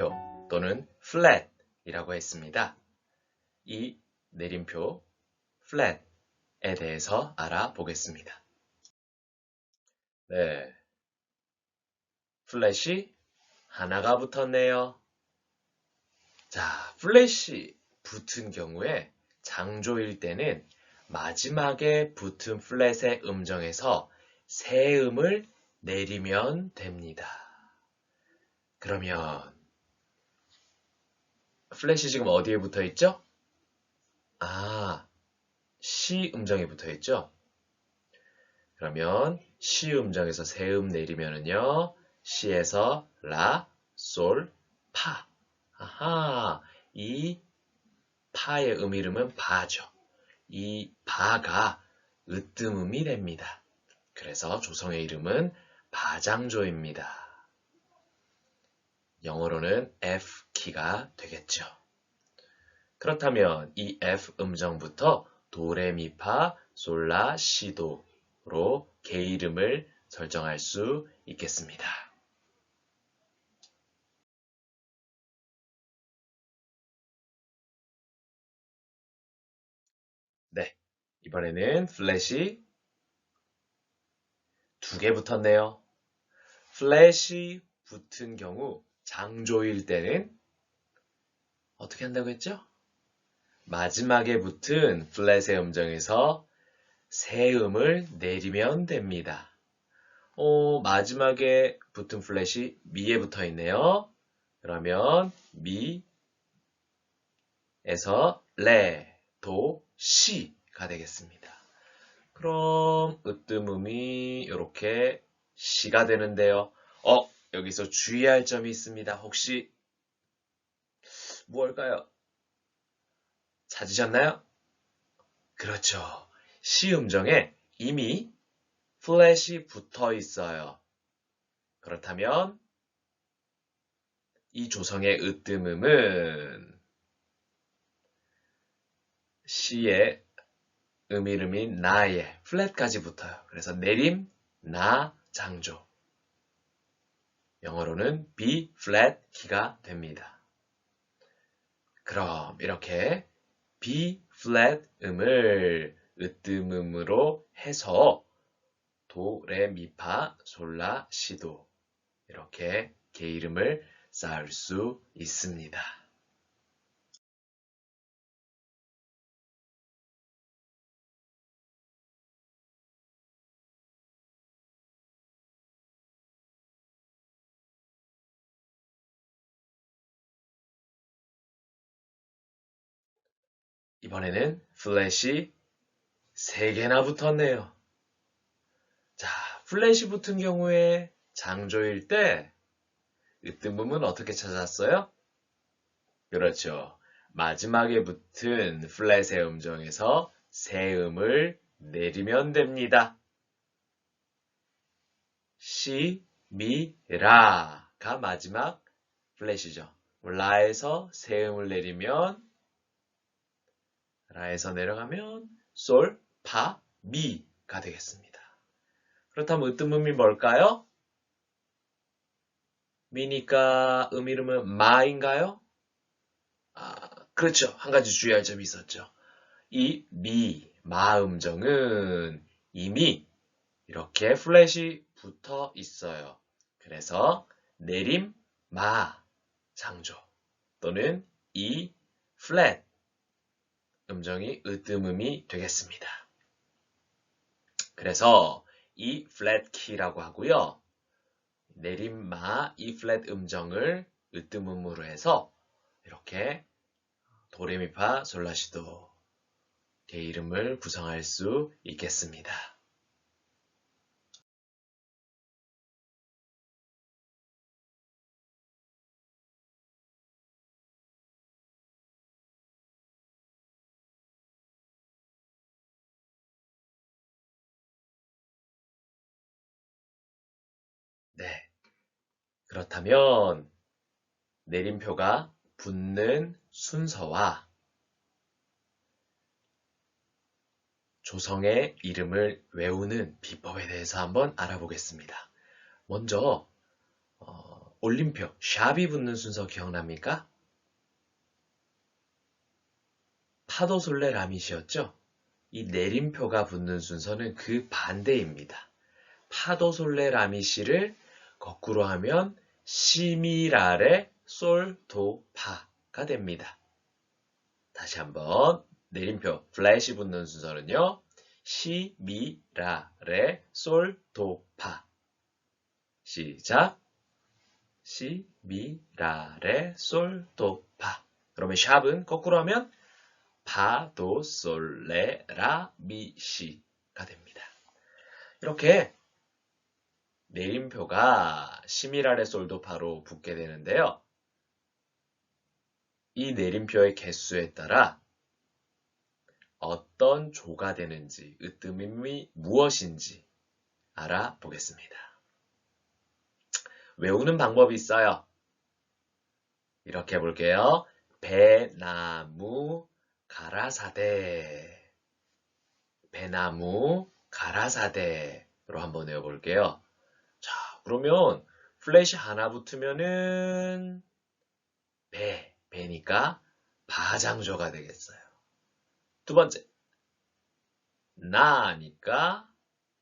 내림표 또는 flat이라고 했습니다. 이 내림표 flat에 대해서 알아보겠습니다. 네. 플랫이 하나가 붙었네요. 자, 플랫이 붙은 경우에 장조일 때는 마지막에 붙은 플랫의 음정에서 새 음을 내리면 됩니다. 그러면 플랫이 지금 어디에 붙어 있죠? 아, 시 음정에 붙어 있죠? 그러면 시 음정에서 새음 내리면은요, 시에서 라, 솔, 파. 아하, 이 파의 음 이름은 바죠. 이 바가 으뜸음이 됩니다. 그래서 조성의 이름은 바장조입니다. 영어로는 F 키가 되겠죠. 그렇다면 이 F 음정부터 도레미파 솔라 시도로 개 이름을 설정할 수 있겠습니다. 네, 이번에는 플래시 두 개 붙었네요. 플래시 붙은 경우 장조일 때는 어떻게 한다고 했죠? 마지막에 붙은 플랫의 음정에서 새 음을 내리면 됩니다. 어, 마지막에 붙은 플랫이 미에 붙어 있네요. 그러면 미에서 레, 도, 시가 되겠습니다. 그럼 으뜸음이 이렇게 시가 되는데요. 어, 여기서 주의할 점이 있습니다. 혹시 무엇일까요? 찾으셨나요? 그렇죠. 시음정에 이미 플랫이 붙어 있어요. 그렇다면 이 조성의 으뜸음은 시의 음이름인 나의 플랫까지 붙어요. 그래서 내림, 나, 장조. 영어로는 B flat 키가 됩니다. 그럼 이렇게 B flat 음을 으뜸음으로 해서 도, 레, 미, 파, 솔라, 시도 이렇게 개 이름을 쌓을 수 있습니다. 이번에는 플래시 3개나 붙었네요. 자, 플래시 붙은 경우에 장조일 때 으뜸음은 어떻게 찾았어요? 그렇죠. 마지막에 붙은 플랫의 음정에서 새 음을 내리면 됩니다. 시, 미, 라가 마지막 플랫이죠. 라에서 새 음을 내리면 라에서 내려가면 솔, 파, 미가 되겠습니다. 그렇다면 으뜸음이 뭘까요? 미니까 음 이름은 마인가요? 아, 그렇죠. 한 가지 주의할 점이 있었죠. 이 미, 마음정은 이미 이렇게 플랫이 붙어 있어요. 그래서 내림, 마, 장조 또는 이 플랫 음정이 으뜸음이 되겠습니다. 그래서 이 플랫 키라고 하고요. 내림마 이 플랫 음정을 으뜸음으로 해서 이렇게 도레미파 솔라시도 개 이름을 구성할 수 있겠습니다. 네. 그렇다면 내림표가 붙는 순서와 조성의 이름을 외우는 비법에 대해서 한번 알아보겠습니다. 먼저 어, 올림표, 샵이 붙는 순서 기억납니까? 파도솔레 라밋이었죠? 이 내림표가 붙는 순서는 그 반대입니다. 파도솔레 라미시를 거꾸로 하면 시미라레 솔도파가 됩니다. 다시 한번 내림표 플래시 붙는 순서는요. 시미라레 솔도파 시작 시미라레 솔도파 그러면 샵은 거꾸로 하면 파도솔레라미시가 됩니다. 이렇게 내림표가 시미라레 솔도파로 붙게 되는데요. 이 내림표의 개수에 따라 어떤 조가 되는지, 으뜸이 무엇인지 알아보겠습니다. 외우는 방법이 있어요. 이렇게 해볼게요. 배나무 가라사대 배나무 가라사대로 한번 외워볼게요. 자, 그러면 플래시 하나 붙으면은 배, 배니까 바장조가 되겠어요. 두 번째, 나니까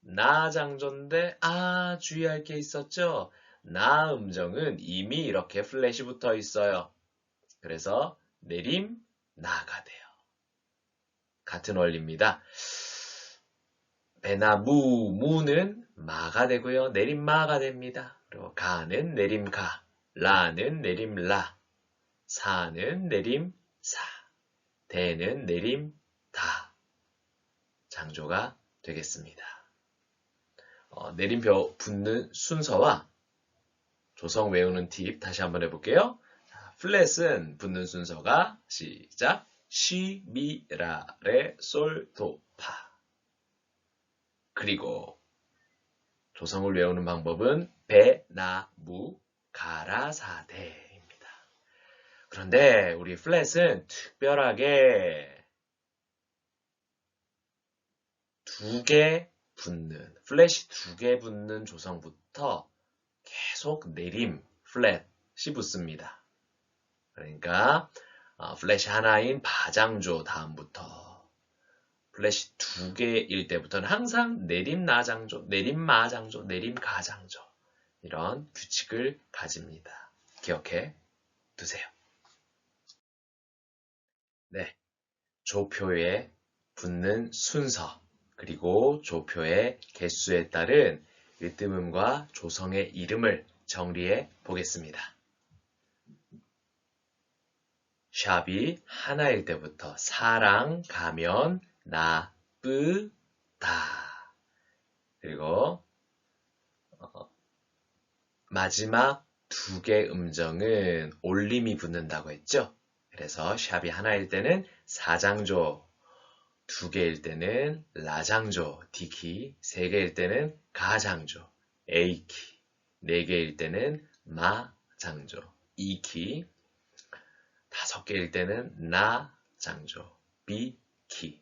나장조인데 아 주의할 게 있었죠. 나 음정은 이미 이렇게 플래시 붙어 있어요. 그래서 내림 나가 돼요. 같은 원리입니다. 배나 무, 무는 마가 되고요. 내림마가 됩니다. 그리고 가는 내림가, 라는 내림라, 사는 내림사, 대는 내림다. 장조가 되겠습니다. 어, 내림표 붙는 순서와 조성 외우는 팁 다시 한번 해볼게요. 플랫은 붙는 순서가 시작 시, 미, 라, 레, 솔, 도, 파 그리고 조성을 외우는 방법은 배, 나, 무, 가라사대입니다. 그런데 우리 플랫은 특별하게 두 개 붙는, 플랫이 두 개 붙는 조성부터 계속 내림, 플랫이 붙습니다. 그러니까 어, 플래시 하나인 바장조 다음부터 플래시 두 개일 때부터는 항상 내림나장조, 내림마장조, 내림가장조 이런 규칙을 가집니다. 기억해 두세요. 네, 조표에 붙는 순서 그리고 조표의 개수에 따른 으뜸음과 조성의 이름을 정리해 보겠습니다. 샵이 하나일 때부터 사랑 가면 나쁘다. 그리고 어, 마지막 두 개 음정은 올림이 붙는다고 했죠. 그래서 샵이 하나일 때는 사장조, 두 개일 때는 라장조, D키, 세 개일 때는 가장조, A키, 네 개일 때는 마장조, E키, 다섯 개일 때는 나 장조, 비, 키.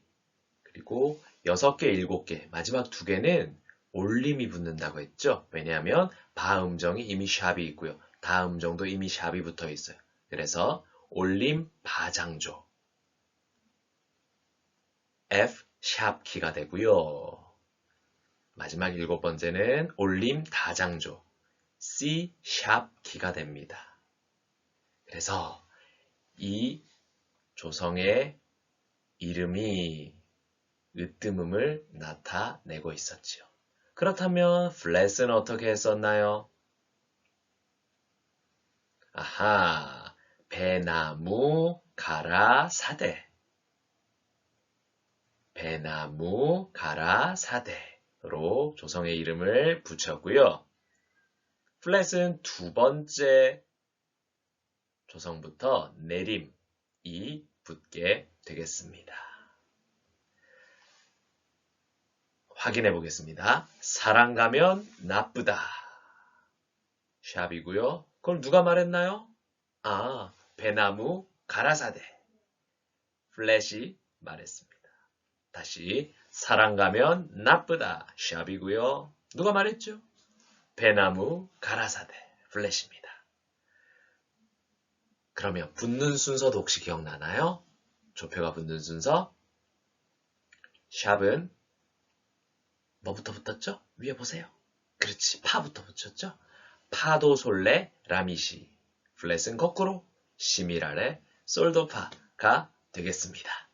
그리고 여섯 개, 일곱 개, 마지막 두 개는 올림이 붙는다고 했죠. 왜냐하면 바 음정이 이미 샵이 있고요. 다 음정도 이미 샵이 붙어 있어요. 그래서 올림 바장조. F 샵 키가 되고요. 마지막 일곱 번째는 올림 다장조. C 샵 키가 됩니다. 그래서 이 조성의 이름이 으뜸음을 나타내고 있었지요. 그렇다면 플랫은 어떻게 했었나요? 아하, 배나무 가라 사대. 배나무 가라 사대로 조성의 이름을 붙였고요. 플랫은 두 번째 조성부터 내림이 붙게 되겠습니다. 확인해 보겠습니다. 사랑 가면 나쁘다. 샵이고요. 그걸 누가 말했나요? 아, 배나무 가라사대. 플래시 말했습니다. 다시 사랑 가면 나쁘다. 샵이고요. 누가 말했죠? 배나무 가라사대. 플래시입니다. 그러면 붙는 순서도 혹시 기억나나요? 조표가 붙는 순서. 샵은 뭐부터 붙었죠? 위에 보세요. 그렇지. 파부터 붙였죠? 파도 솔레 라미시. 플랫은 거꾸로 시미라레 솔도파가 되겠습니다.